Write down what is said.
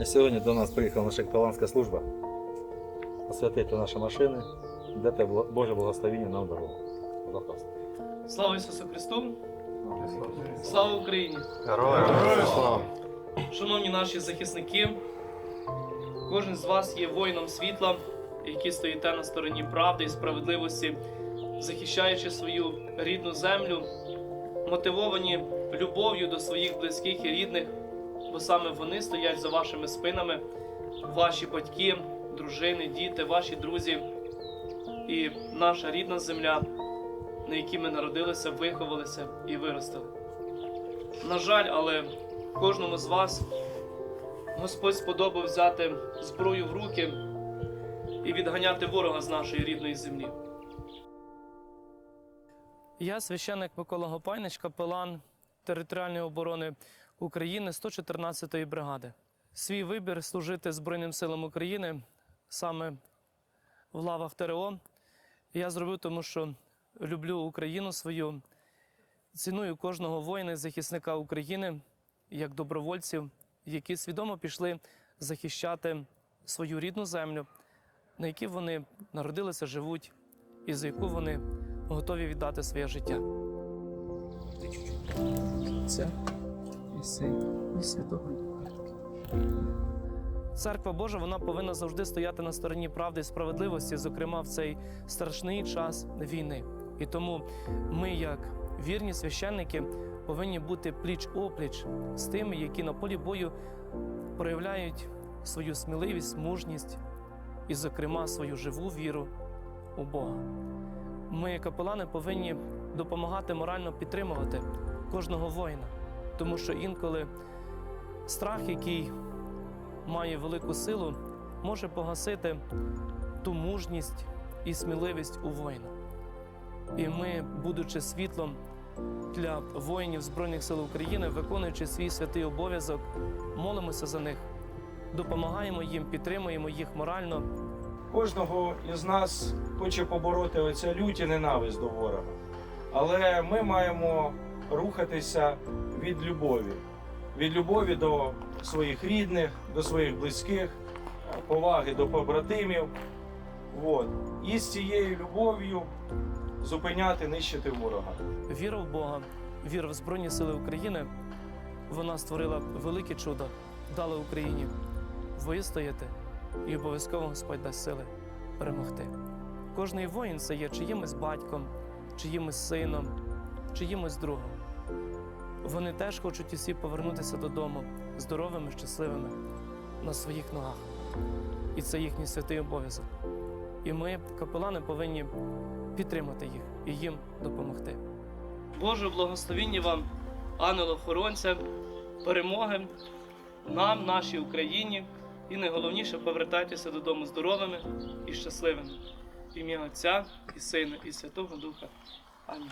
А сьогодні до нас приїхала наша капеланська служба. Освятити наші машини, дати Боже благословіння нам дорогу. Слава Ісусу Христу! Слава Україні! Героям слава! Шановні наші захисники, кожен з вас є воїном світла, які стоїте на стороні правди і справедливості, захищаючи свою рідну землю, мотивовані любов'ю до своїх близьких і рідних, бо саме вони стоять за вашими спинами, ваші батьки, дружини, діти, ваші друзі і наша рідна земля, на якій ми народилися, виховалися і виростили. На жаль, але кожному з вас Господь сподобав взяти зброю в руки і відганяти ворога з нашої рідної землі. Я священник Микола Гопайнич, капелан територіальної оборони України 114-ї бригади. Свій вибір служити Збройним силам України саме в лавах ТРО я зробив, тому що люблю Україну свою, ціную кожного воїна захисника України як добровольців, які свідомо пішли захищати свою рідну землю, на якій вони народилися, живуть, і за яку вони готові віддати своє життя. Отця і Сина, і Святого Духа. Церква Божа вона повинна завжди стояти на стороні правди і справедливості, зокрема в цей страшний час війни. І тому ми, як вірні священники, повинні бути пліч опліч з тими, які на полі бою проявляють свою сміливість, мужність і, зокрема, свою живу віру у Бога. Ми, капелани, повинні допомагати морально підтримувати кожного воїна, тому що інколи страх, який має велику силу, може погасити ту мужність і сміливість у воїна. І ми, будучи світлом для воїнів Збройних сил України, виконуючи свій святий обов'язок, молимося за них, допомагаємо їм, підтримуємо їх морально. Кожного із нас хоче побороти оця лють і ненависть до ворога. Але ми маємо рухатися від любові, від любові до своїх рідних, до своїх близьких, поваги до побратимів. От. І з цією любов'ю зупиняти, нищити ворога. Віра в Бога, віра в Збройні Сили України, вона створила велике чудо, дала Україні вистояти, і обов'язково Господь дасть сили перемогти. Кожний воїн це є чиїмось батьком, чиїмось сином, чиїмось другом. Вони теж хочуть усі повернутися додому здоровими, щасливими на своїх ногах. І це їхній святий обов'язок. І ми, капелани, повинні підтримати їх і їм допомогти. Боже благословіння вам, ангело-охоронця, перемоги нам, нашій Україні, і найголовніше повертайтеся додому здоровими і щасливими. В ім'я Отця і Сина, і Святого Духа. Амінь.